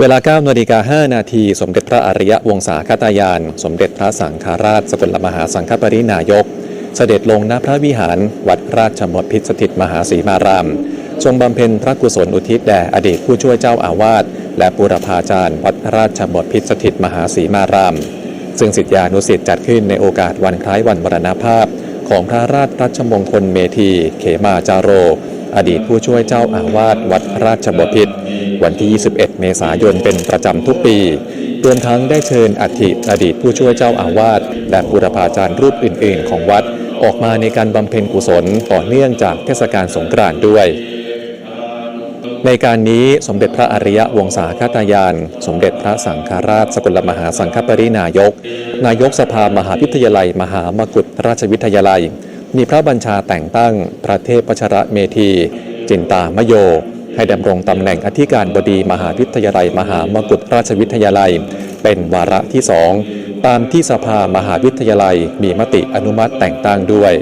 เวลา9นาฬิกา5นาที สมเด็จพระอริยวงศาคตายาน สมเด็จพระสังฆราชสกลมหาสังฆปรินายก เสด็จลงณพระวิหาร วัดราชบพิสถิตมหาสีมาราม ทรงบำเพ็ญพระกุศลอุทิศแด่อดีตผู้ช่วยเจ้าอาวาส และปุรพาจารย์ วัดราชบพิสถิตมหาสีมาราม ซึ่งสิทธิานุสิทธิ์จัดขึ้นในโอกาสวันคล้ายวันมรณภาพ ของพระราชรัชมงคลเมธี เขมาจาโร อดีตผู้ช่วยเจ้าอาวาสวัดราชบพิตรวันที่ 21 เมษายนเป็นประจำทุกปีรวมทั้งได้เชิญอัฐิอดีตผู้ช่วยเจ้าอาวาสและบุรพาจารย์รูปอื่น ๆ ของวัดออกมาในการบำเพ็ญกุศลต่อเนื่องจากเทศกาลสงกรานต์ด้วย ในการนี้สมเด็จพระอริยวงศาคตายาน สมเด็จพระสังฆราชสกลมหาสังฆปรินายก นายกสภามหาวิทยาลัย มหามกุฏราชวิทยาลัย มีพระบัญชาแต่งตั้งพระเทพชระเมธี จินตามโย ให้ดำรงตำแหน่งอธิการบดีมหาวิทยาลัย มหามกุฏราชวิทยาลัย เป็นวาระที่สองตามที่สภามหาวิทยาลัยมีมติอนุมัติแต่งตั้งด้วย